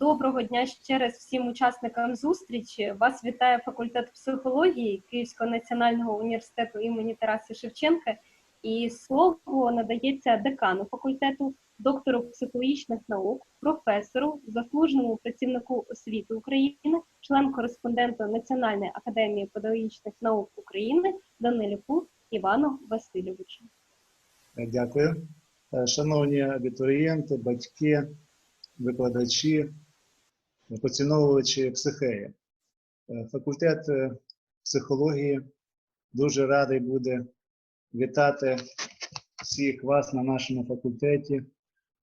Доброго дня ще раз всім учасникам зустрічі. Вас вітає факультет психології Київського національного університету імені Тараса Шевченка. І слово надається декану факультету, доктору психологічних наук, професору, заслуженому працівнику освіти України, член-кореспонденту Національної академії педагогічних наук України Данилюку Івану Васильовичу. Дякую. Е, Шановні абітурієнти, батьки, викладачі, поціновувачі психеї. Е, Факультет е, психології дуже радий буде вітати всіх вас на нашому факультеті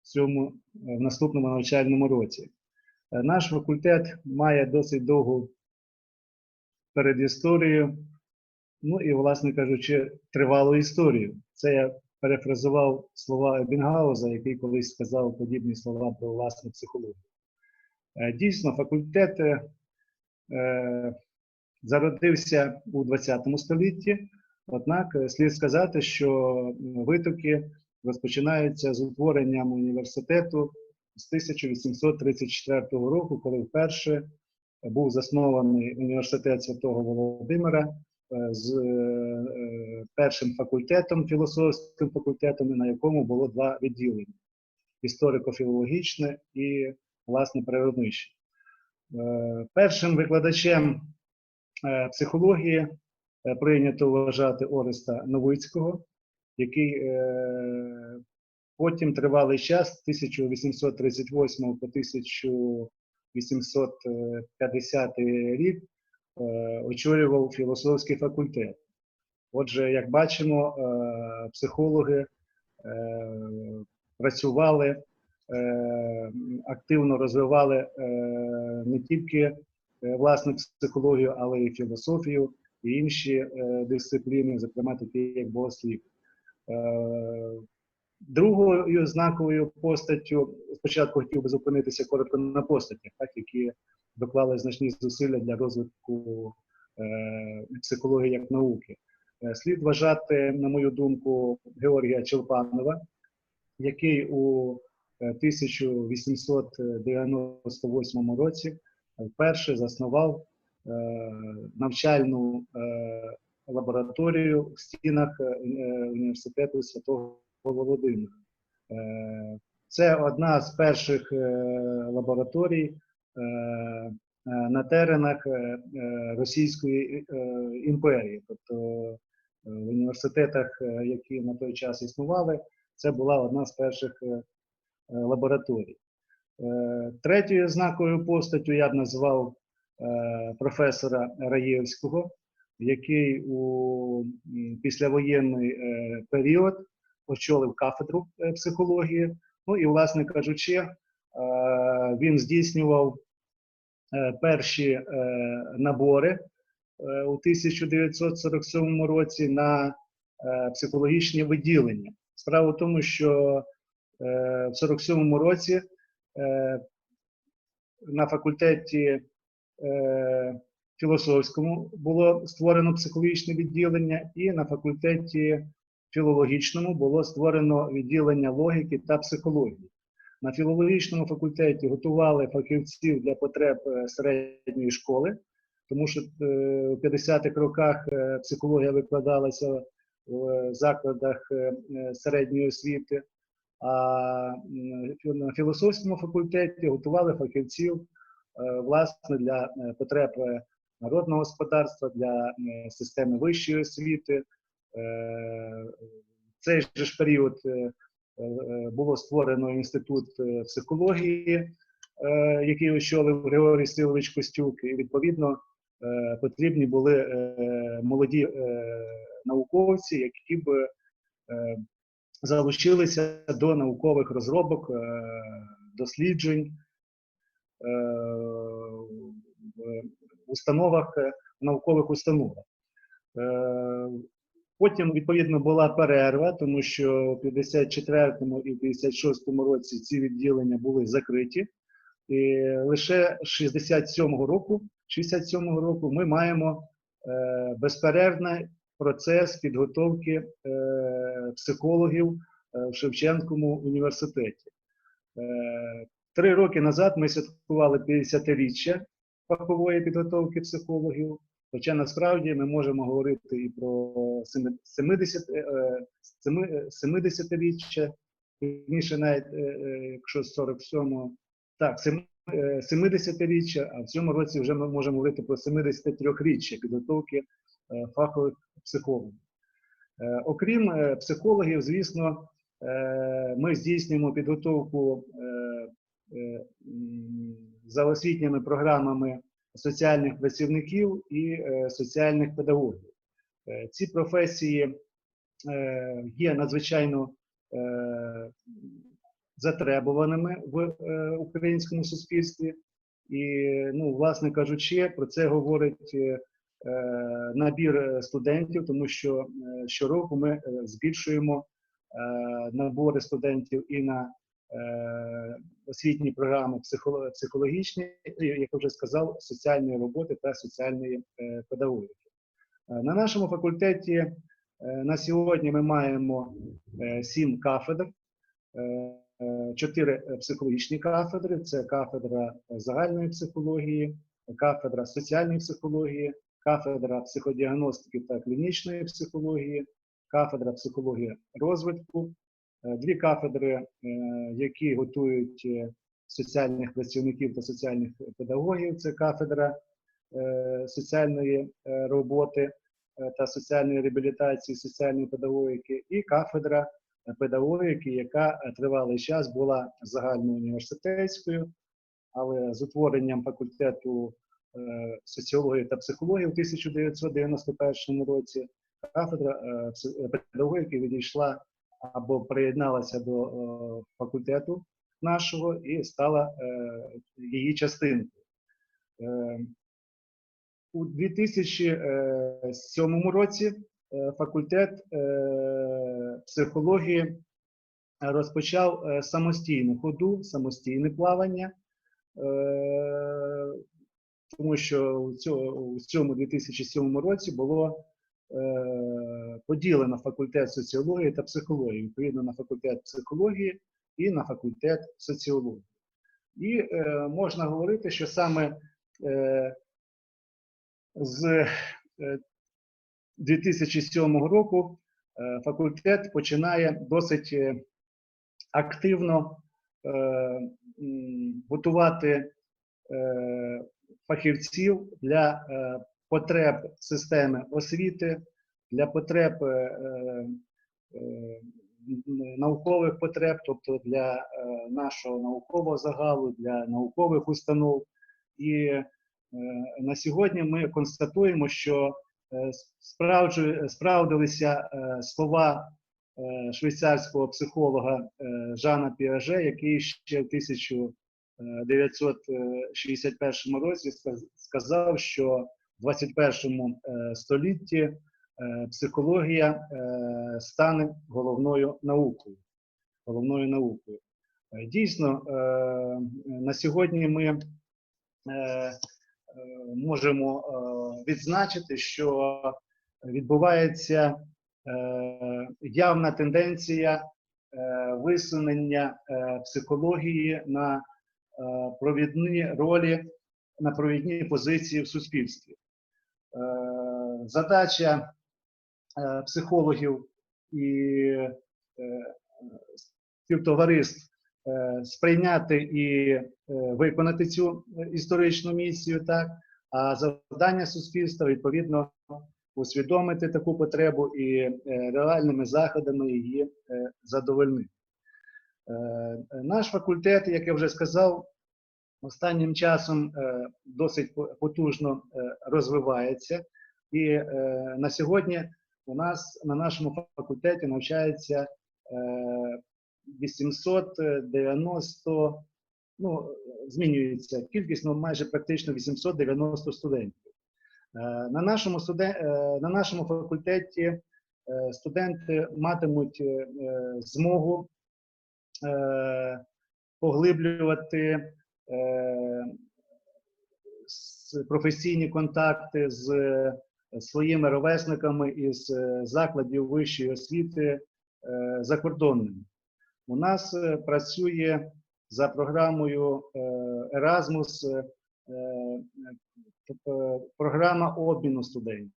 в цьому е, в наступному навчальному році. Наш факультет має досить довгу передісторію, ну і, власне кажучи, тривалу історію. Це я перефразував слова Ебінгауза, який колись сказав подібні слова про власну психологію. Е, Дійсно, факультет е, е, зародився у ХХ столітті, однак слід сказати, що витоки розпочинаються з утворенням університету з 1834 року, коли вперше був заснований університет Святого Володимира з е, першим факультетом, філософським факультетом, на якому було два відділення: історико-філологічне і, власне, природниче. Е, Першим викладачем е, психології е, прийнято вважати Ореста Новицького, який е, потім тривалий час, з 1838 по 1850 рік, е, очолював філософський факультет. Отже, як бачимо, е, психологи е, працювали, е, активно розвивали е, не тільки е, власне психологію, але й філософію і інші е, дисципліни, зокрема такі як богослів. Е, Другою знаковою постаттю, спочатку хотів би зупинитися коротко на постатях, так, які доклали значні зусилля для розвитку е, психології як науки. Е, Слід вважати, на мою думку, Георгія Челпанова, який у е, 1898 році вперше заснував е, навчальну е, лабораторію в стінах е, університету Святого Володимира. Е, Це одна з перших е, лабораторій е, е, на теренах е, е, Російської е, імперії. Тобто е, в університетах, е, які на той час існували, це була одна з перших е, е, лабораторій. Е, Третьою знаковою постаттю я б назвав е, професора Раєвського, який у післявоєнний е, період очолив кафедру е, психології. Ну і, власне кажучи, е, він здійснював е, перші е, набори е, у 1947 році на е, психологічні виділення. Справа в тому, що е, в 47 році е, на факультеті е, філософському було створено психологічне відділення, і на факультеті філологічному було створено відділення логіки та психології. На філологічному факультеті готували фахівців для потреб е, середньої школи, тому що е, у 50-х роках е, психологія викладалася в е, закладах е, е, середньої освіти, а на філософському факультеті готували фахівців е, власне для е, потреб е, народного господарства, для е, системи вищої освіти. Е, В цей же ж період е, е, було створено інститут е, психології, е, який очолив Григорій Силович Костюк, і відповідно е, потрібні були е, молоді е, науковці, які б е, залучилися до наукових розробок, е, досліджень е, установах, е, в наукових установах. Потім, відповідно, була перерва, тому що в 54-му і 56-му році ці відділення були закриті. І лише з 67-го року, 67-го року ми маємо е, безперервний процес підготовки е, психологів е, в Шевченкому університеті. Е, Три роки назад ми святкували 50-річчя фахової підготовки психологів. Хоча насправді ми можемо говорити і про семи- 70, е, е, 70-річчя, пізніше навіть, е, е, якщо з 47-го, так, сем- е, 70-річчя, а в цьому році вже ми можемо говорити про 73-річчя підготовки е, фахових психологів. Е, Окрім е, психологів, звісно, е, ми здійснюємо підготовку е, е, за освітніми програмами соціальних працівників і е, соціальних педагогів. Е, Ці професії е, є надзвичайно затребуваними в українському суспільстві. І, ну, власне кажучи, про це говорить набір студентів, тому що щороку ми збільшуємо набори студентів і на освітні програми психоло- психологічні, як я вже сказав, соціальної роботи та соціальної е, педагогіки. Е, На нашому факультеті е, на сьогодні ми маємо е, сім кафедр, е, е, чотири е, психологічні кафедри. Це кафедра загальної психології, кафедра соціальної психології, кафедра психодіагностики та клінічної психології, кафедра психології розвитку, е, дві кафедри, е, які готують е, соціальних працівників та соціальних педагогів. Це кафедра е, соціальної е, роботи е, та соціальної реабілітації, соціальної педагогіки, і кафедра е, педагогіки, яка е, тривалий час була загальноуніверситетською, але з утворенням факультету е, соціології та психології в 1991 році кафедра е, е, педагогіки відійшла або приєдналася до е, факультету нашого і стала е, її частиною. Е, У 2007 році е, факультет е, психології розпочав е, самостійну ходу, самостійне плавання, е, тому що у цьому, 2007 році було е, поділено факультет соціології та психології, відповідно на факультет психології і на факультет соціології. І е, можна говорити, що саме е, з е, 2007 року е, факультет починає досить е, активно е, готувати е, фахівців для е, потреб системи освіти, для потреб е, е, наукових потреб, тобто для е, нашого наукового загалу, для наукових установ. І на сьогодні ми констатуємо, що справдилися слова швейцарського психолога Жана Піаже, який ще в 1961 році сказав, що в 21 е, столітті е, психологія е, стане головною наукою. Головною наукою. Дійсно, на сьогодні ми можемо відзначити, що відбувається явна тенденція висунення психології на провідні ролі, на провідні позиції в суспільстві. Е, Задача е, психологів і е, співтовариств сприйняти і виконати цю історичну місію, так а завдання суспільства відповідно усвідомити таку потребу і реальними заходами її задовольнити. Наш факультет, як я вже сказав, останнім часом е, досить потужно е, розвивається, і е, на сьогодні у нас на нашому факультеті навчається е, 890, ну, змінюється кількість, ну майже практично 890 студентів. На нашому, студен... на нашому факультеті студенти матимуть змогу поглиблювати професійні контакти з е, своїми ровесниками із е, закладів вищої освіти е, закордонними. У нас е, працює за програмою е, Erasmus, е, е, тобто програма обміну студентів.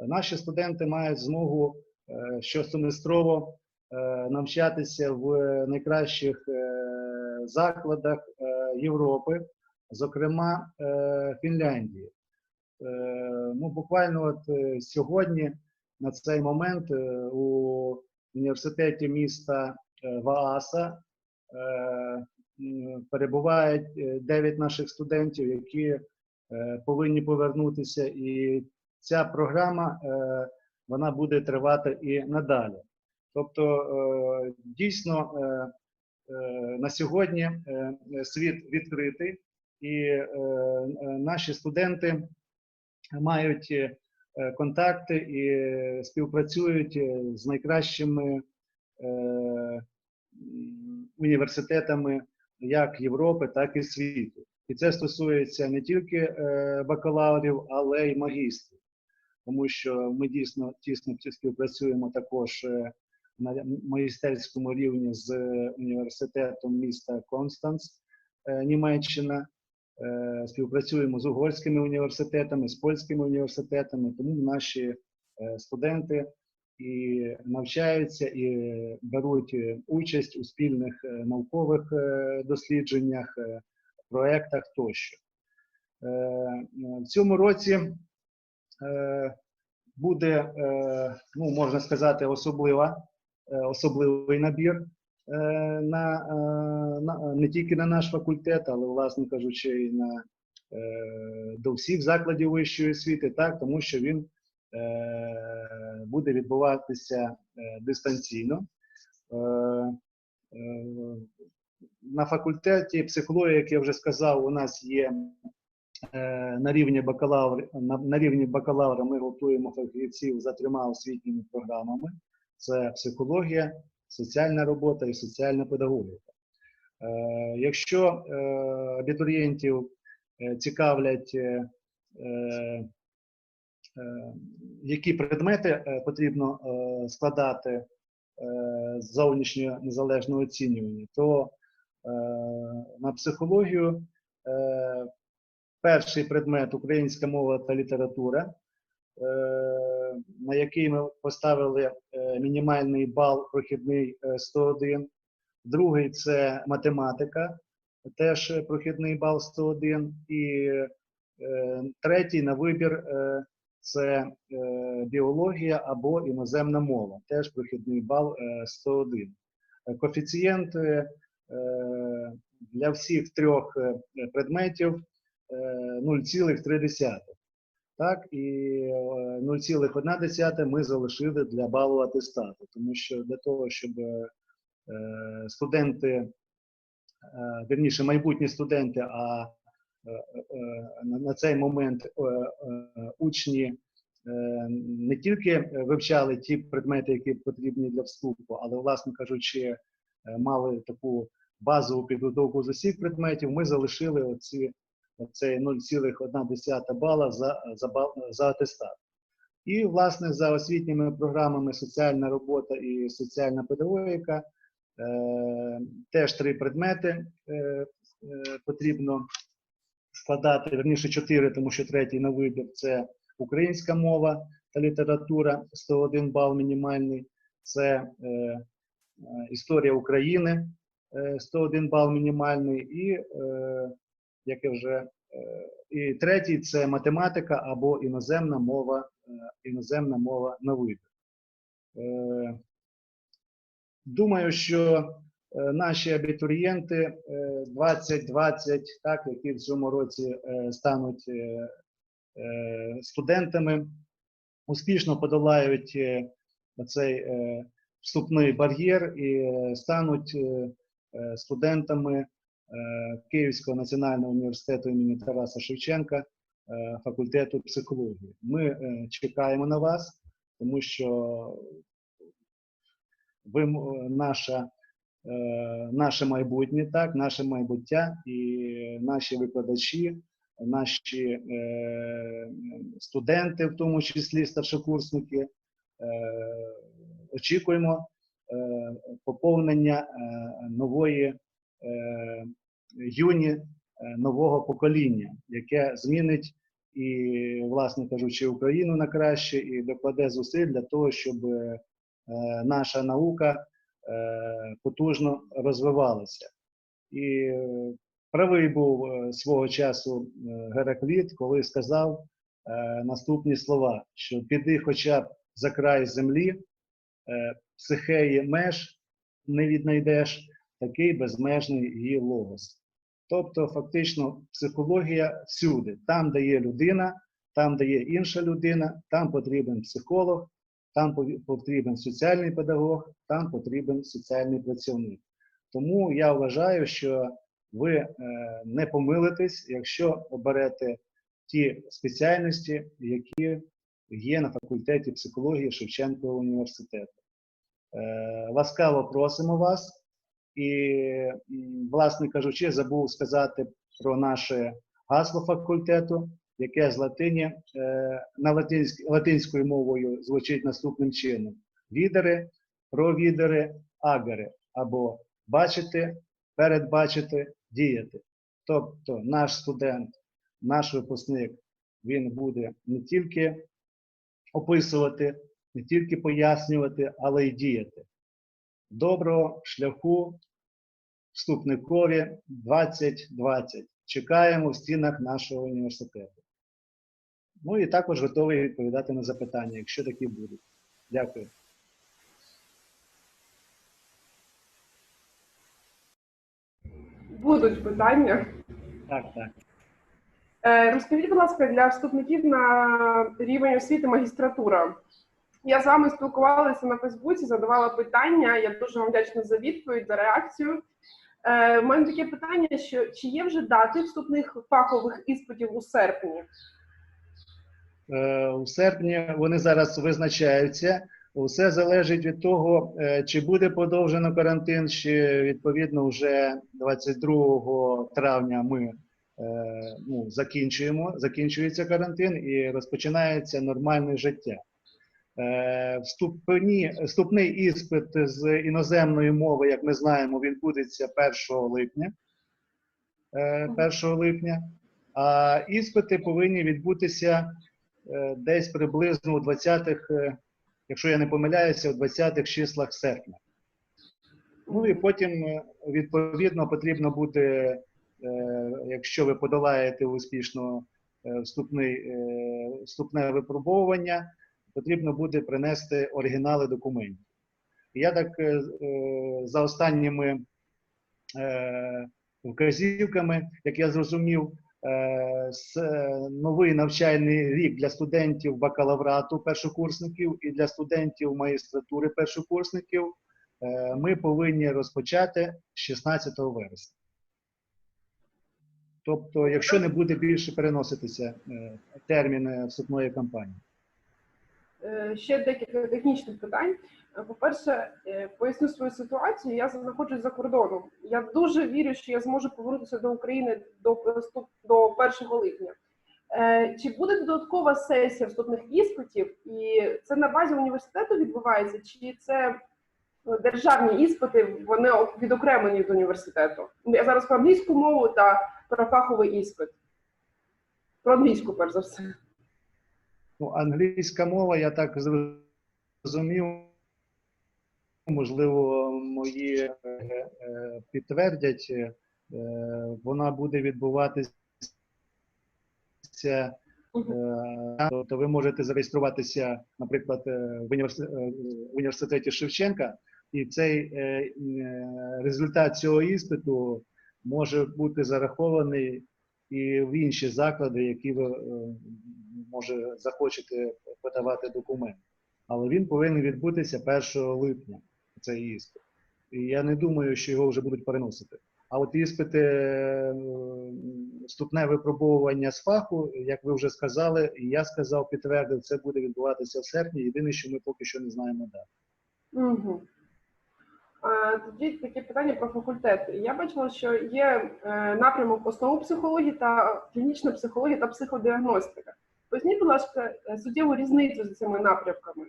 Наші студенти мають змогу е, щосеместрово е, навчатися в найкращих е, закладах е, Європи, зокрема е, Фінляндії. Е, Ну, буквально от е, сьогодні, на цей момент, у університеті міста Вааса перебувають 9 наших студентів, які повинні повернутися, і ця програма вона буде тривати і надалі. Тобто, дійсно, на сьогодні е, світ відкритий, і е, е, наші студенти мають е, контакти і співпрацюють е, з найкращими е, університетами як Європи, так і світу. І це стосується не тільки е, бакалаврів, але й магістрів, тому що ми дійсно тісно співпрацюємо також е, на магістерському рівні з е, університетом міста Констанц, е, Німеччина. Е, Співпрацюємо з угорськими університетами, з польськими університетами, тому наші студенти і навчаються і беруть участь у спільних наукових дослідженнях, проектах тощо. В цьому році буде, ну можна сказати, особлива, особливий набір е, на, е, на не тільки на наш факультет, але, власне кажучи, і на е, до всіх закладів вищої освіти, так, тому що він е, буде відбуватися е, дистанційно. Е, е, на факультеті психології, як я вже сказав, у нас є е, на рівні бакалавра, на, на рівні бакалавра ми готуємо фахівців за трьома освітніми програмами: це психологія, соціальна робота і соціальна педагогіка. Е, Якщо е, абітурієнтів е, цікавлять, які предмети потрібно складати з зовнішнього незалежного оцінювання, то на психологію перший предмет українська мова та література, на який ми поставили е, мінімальний бал прохідний е, 101. Другий це математика, теж е, прохідний бал 101. І е, третій на вибір е, це е, біологія або іноземна мова, теж прохідний бал е, 101. Е, Коефіцієнт е, е, для всіх трьох е, предметів е, 0,3. Так, і е, 0,1 ми залишили для балу атестату, тому що для того, щоб е, студенти, е, вірніше, майбутні студенти, а е, е, на цей момент е, е, учні е, не тільки вивчали ті предмети, які потрібні для вступу, але, власне кажучи, е, мали таку базову підготовку з усіх предметів, ми залишили оці, цей 0,1 бала за, за, за атестат. І, власне, за освітніми програмами соціальна робота і соціальна педагогіка е, теж три предмети е, е, потрібно складати, верніше чотири, тому що третій на вибір це українська мова та література, 101 бал мінімальний, це е, е, історія України, е, 101 бал мінімальний, і, е, як я вже, е, і третій це математика або іноземна мова, е, іноземна мова на вибір. Е, Думаю, що наші абітурієнти е, 2020, так, які в цьому році стануть студентами, успішно подолають цей вступний бар'єр і стануть студентами Київського національного університету імені Тараса Шевченка е, факультету психології. Ми е, чекаємо на вас, тому що ви наша, е, наше майбутнє, так, наше майбуття і наші викладачі, наші е, студенти, в тому числі старшокурсники, е, очікуємо е, поповнення е, нової е, юні е, нового покоління, яке змінить і, власне кажучи, Україну на краще і докладе зусиль для того, щоб е, наша наука е, потужно розвивалася. І е, правий був е, свого часу е, Геракліт, коли сказав е, наступні слова: що піди хоча б за край землі, е, психеї меж не віднайдеш, такий безмежний її логос. Тобто, фактично, психологія всюди, там, де є людина, там, де є інша людина, там потрібен психолог, там потрібен соціальний педагог, там потрібен соціальний працівник. Тому я вважаю, що ви е, не помилитесь, якщо оберете ті спеціальності, які є на факультеті психології Шевченкового університету. Е, Ласкаво просимо вас. І, власне кажучи, забув сказати про наше гасло факультету, яке з латині е, на латинськ, латинською мовою звучить наступним чином: відери, провідери, агери, або бачити, передбачити, діяти. Тобто наш студент, наш випускник, він буде не тільки описувати, не тільки пояснювати, але й діяти. Доброго шляху вступникові 2020. Чекаємо в стінах нашого університету. Ну і також готовий відповідати на запитання, якщо такі будуть. Дякую. Будуть питання. Так, так. Е, Розкажіть, будь ласка, для вступників на рівень освіти магістратура. Я з вами спілкувалася на Фейсбуці, задавала питання. Я дуже вам вдячна за відповідь, за реакцію. Е, У мене таке питання: що чи є вже дати вступних фахових іспитів у серпні? Е, У серпні вони зараз визначаються. Усе залежить від того, е, чи буде подовжено карантин, чи відповідно вже 22 травня ми е, ну, закінчуємо, закінчується карантин і розпочинається нормальне життя. Е, Вступні, вступний іспит з іноземної мови, як ми знаємо, відбудеться 1 липня. е, 1 липня. А іспити повинні відбутися е, десь приблизно у 20-х, е, якщо я не помиляюся, у 20-х числах серпня. Ну і потім, е, відповідно, потрібно буде, е, якщо ви подолаєте успішно е, вступний, е, вступне випробовування, потрібно буде принести оригінали документів. Я так е, е, за останніми е, вказівками, як я зрозумів, е, с- е, новий навчальний рік для студентів бакалаврату першокурсників і для студентів магістратури першокурсників е, ми повинні розпочати 16 вересня. Тобто, якщо не буде більше переноситися е, терміни вступної кампанії. Е, Ще декілька технічних питань. Е, По-перше, е, поясню свою ситуацію. Я знаходжусь за кордоном. Я дуже вірю, що я зможу повернутися до України до до 1 липня. Чи буде додаткова сесія вступних іспитів, і це на базі університету відбувається, чи це е, державні іспити, вони відокремлені від університету? Я зараз про англійську мову та про фаховий іспит. Про англійську, перш за все. Ну, англійська мова, я так зрозумів, можливо, мої е, е, підтвердять, е, вона буде відбуватися. Тобто ви можете зареєструватися, наприклад, в університеті, Шевченка, і цей результат цього іспиту може бути зарахований і в інші заклади, які ви може захочете подавати документ. Але він повинен відбутися 1 липня, цей іспит. І я не думаю, що його вже будуть переносити. А от іспити е, вступне випробовування з фаху, як ви вже сказали, і я сказав, підтвердив, це буде відбуватися в серпні. Єдине, що ми поки що не знаємо дати. Угу. Тоді таке питання про факультет. Я бачила, що є е, напрямок основу психології та клінічна психологія та психодіагностика. Поясніть, будь ласка, е, суттєву різницю з цими напрямками.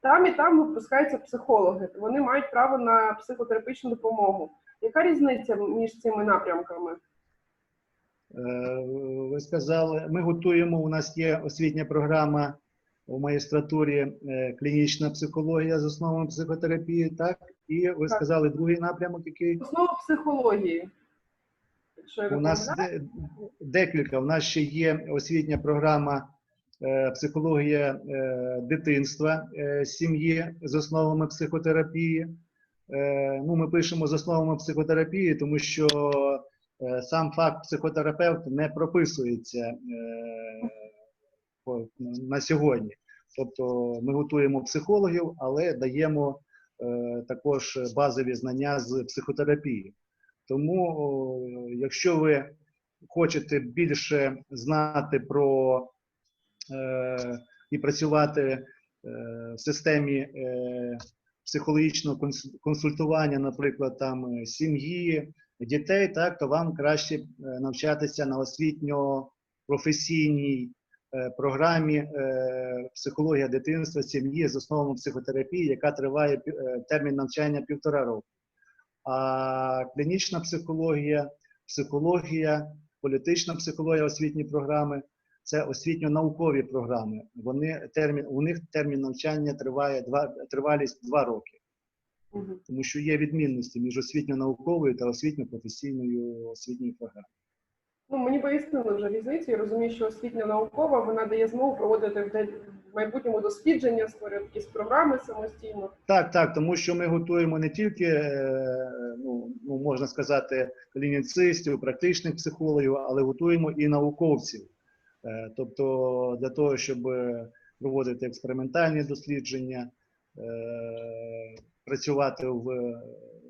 Там і там випускаються психологи. Вони мають право на психотерапевтичну допомогу. Яка різниця між цими напрямками? Е, Ви сказали, ми готуємо. У нас є освітня програма у магістратурі е, клінічна психологія з основами психотерапії. Так, і ви Так. сказали другий напрямок, який Основа психології. Якщо я у нас декілька. У нас ще є освітня програма психологія е, дитинства е, сім'ї з основами психотерапії. Е, Ну, ми пишемо з основами психотерапії, тому що е, сам факт психотерапевт не прописується е, на сьогодні. Тобто ми готуємо психологів, але даємо е, також базові знання з психотерапії. Тому, якщо ви хочете більше знати про е, і працювати е, в системі е, психологічного консультування, наприклад, там е, сім'ї, дітей, так то вам краще е, навчатися на освітньо-професійній е, програмі е, психологія дитинства, сім'ї з основами психотерапії, яка триває е, термін навчання півтора року. А клінічна психологія, психологія, політична психологія, освітні програми це освітньо-наукові програми. Вони термін у них термін навчання триває два тривалість два роки, тому що є відмінності між освітньо-науковою та освітньо-професійною освітньою програмою. Ну, мені пояснили вже різницю. Я розумію, що освітня наукова вона дає змогу проводити в майбутньому дослідження, створювати якісь програми самостійно. Так, так, тому що ми готуємо не тільки, е, ну, ну можна сказати, клініцистів, практичних психологів, але готуємо і науковців. Е, Тобто для того, щоб проводити експериментальні дослідження, е, працювати в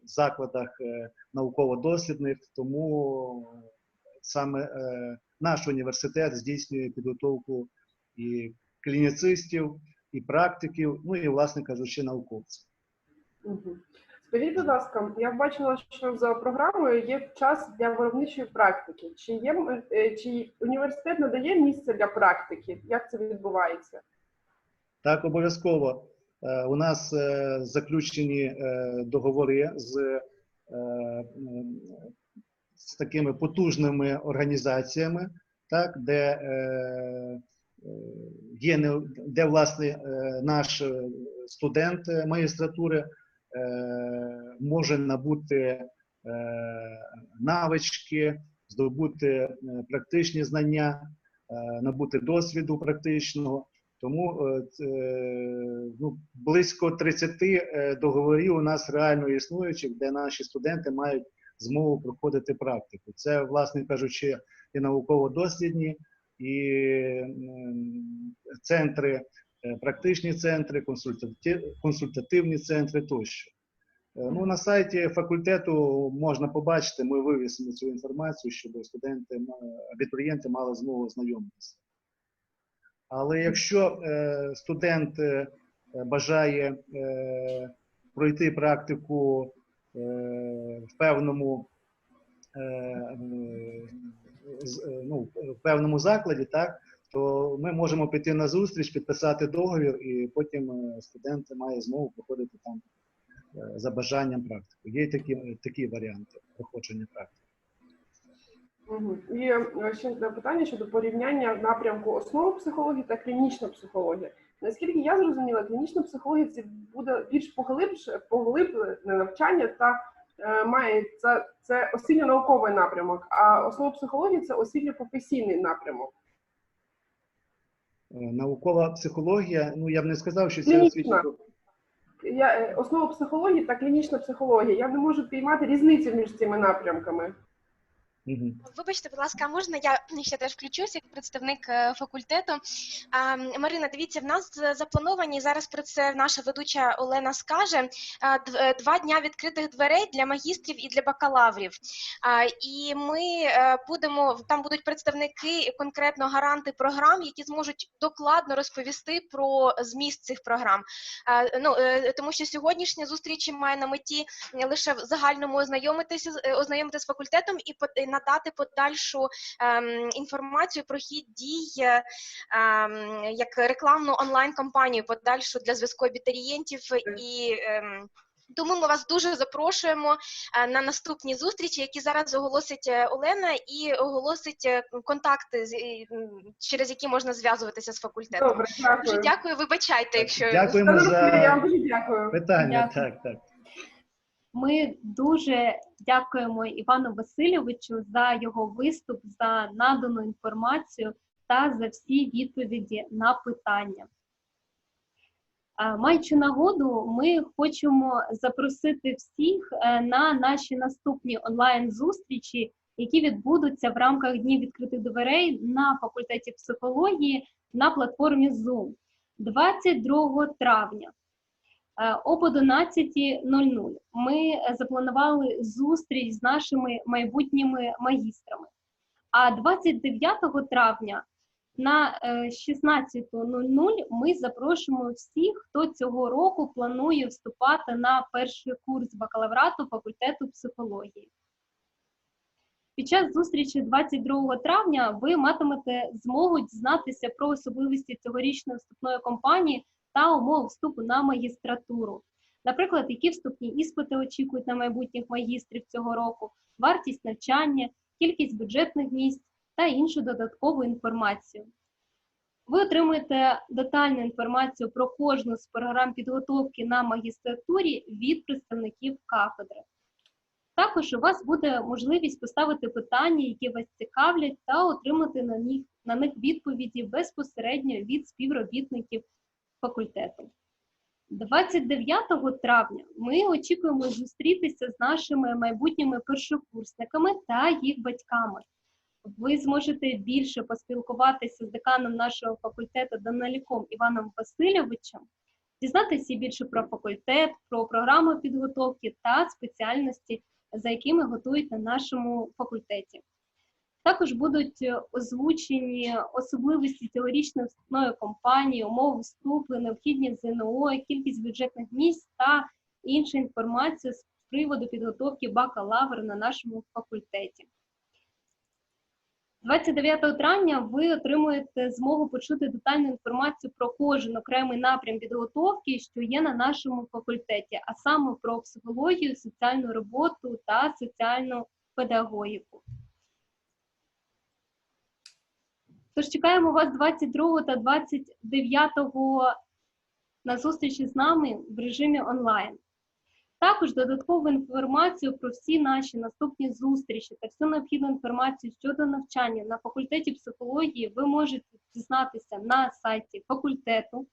закладах е, науково-дослідних, тому саме наш університет здійснює підготовку і клініцистів, і практиків, ну і, власне кажучи, науковців. Мгм. Скажіть, будь ласка, я бачила, що за програмою є час для виробничої практики. Чи є е, чи університет надає місце для практики? Як це відбувається? Так, обов'язково. Е, У нас е, заключені договори з, з такими потужними організаціями, так, де є де власне наш студент магістратури може набути е, навички, здобути е, практичні знання, е, набути досвіду практичного. Тому е, е, ну, близько 30 е, договорів у нас реально існуючих, де наші студенти мають змогу проходити практику. Це, власне кажучи, і науково-дослідні, і центри, е, практичні центри, консультативні центри тощо. Е, Ну, на сайті факультету можна побачити, ми вивісимо цю інформацію, щоб студенти, абітурієнти мали змогу ознайомитися. Але якщо е, студент е, бажає е, пройти практику е, в певному е, е, е, ну, в певному закладі, так, то ми можемо піти на зустріч, підписати договір, і потім е, студент має змогу проходити там е, за бажанням практику. Є такі, такі варіанти проходження практики. І е, ще питання щодо порівняння напрямку основи психології та клінічна психологія. Наскільки я зрозуміла, клінічна психологія це буде більш поглибше, поглиблене навчання та е, має це, це освітньо-науковий напрямок, а основа психології це освітньо-професійний напрямок. Наукова психологія, ну я б не сказав, що це Клінічна. Я е, основа психології та клінічна психологія. Я не можу піймати різницю між цими напрямками. Вибачте, будь ласка, можна я ще теж включусь як представник е, факультету? Марина, дивіться, в нас заплановані зараз про це наша ведуча Олена скаже. е, Два дня відкритих дверей для магістрів і для бакалаврів. І ми е, будемо там будуть представники конкретно гаранти програм, які зможуть докладно розповісти про зміст цих програм. Ну тому що сьогоднішня зустріч має на меті лише в загальному ознайомитися ознайомитися з факультетом і і надати подальшу ем, інформацію про хід дій е, ем, як рекламну онлайн кампанію подальшу для зв'язку абітурієнтів і ем, Тому ми вас дуже запрошуємо е, на наступні зустрічі, які зараз оголосить е, Олена, і оголосить контакти, через які можна зв'язуватися з факультетом. Добре, Дуже дякую. дякую. Вибачайте, якщо Дякуємо за дякую. питання. Дякую. Так, так. Ми дуже дякуємо Івану Васильовичу за його виступ, за надану інформацію та за всі відповіді на питання. Маючи нагоду, ми хочемо запросити всіх е, на наші наступні онлайн-зустрічі, які відбудуться в рамках днів відкритих дверей на факультеті психології на платформі Zoom 22 травня. Е, об 11.00 ми е, запланували зустріч з нашими майбутніми магістрами. А 29 травня на е, 16.00 ми запрошуємо всіх, хто цього року планує вступати на перший курс бакалаврату факультету психології. Під час зустрічі 22 травня ви матимете змогу дізнатися про особливості цьогорічної вступної кампанії та умов вступу на магістратуру. Наприклад, які вступні іспити очікують на майбутніх магістрів цього року, вартість навчання, кількість бюджетних місць та іншу додаткову інформацію. Ви отримуєте детальну інформацію про кожну з програм підготовки на магістратурі від представників кафедри. Також у вас буде можливість поставити питання, які вас цікавлять, та отримати на них, на них відповіді безпосередньо від співробітників факультету. 29 травня ми очікуємо зустрітися з нашими майбутніми першокурсниками та їх батьками. Ви зможете більше поспілкуватися з деканом нашого факультету Даниліком Іваном Васильовичем, дізнатися більше про факультет, про програму підготовки та спеціальності, за якими готують на нашому факультеті. Також будуть е, озвучені особливості цьогорічної вступної кампанії, умови вступу, необхідність ЗНО, кількість бюджетних місць та інша інформація з приводу підготовки бакалавра на нашому факультеті. 29 травня ви отримуєте змогу почути детальну інформацію про кожен окремий напрям підготовки, що є на нашому факультеті, а саме про психологію, соціальну роботу та соціальну педагогіку. Тож чекаємо вас 22 та 29 на зустрічі з нами в режимі онлайн. Також додаткову інформацію про всі наші наступні зустрічі та всю необхідну інформацію щодо навчання на факультеті психології ви можете дізнатися на сайті факультету,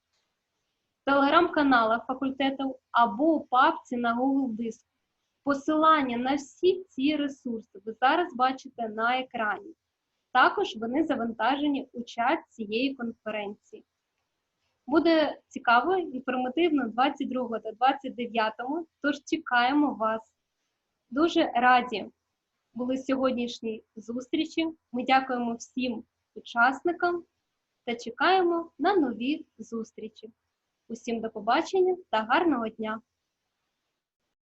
телеграм-каналах факультету або у папці на Google диску. Посилання на всі ці ресурси ви зараз бачите на екрані. Також вони завантажені у чат цієї конференції. Буде цікаво, інформативно 22 та 29, тож чекаємо вас. Дуже раді були сьогоднішні зустрічі. Ми дякуємо всім учасникам та чекаємо на нові зустрічі. Усім до побачення та гарного дня!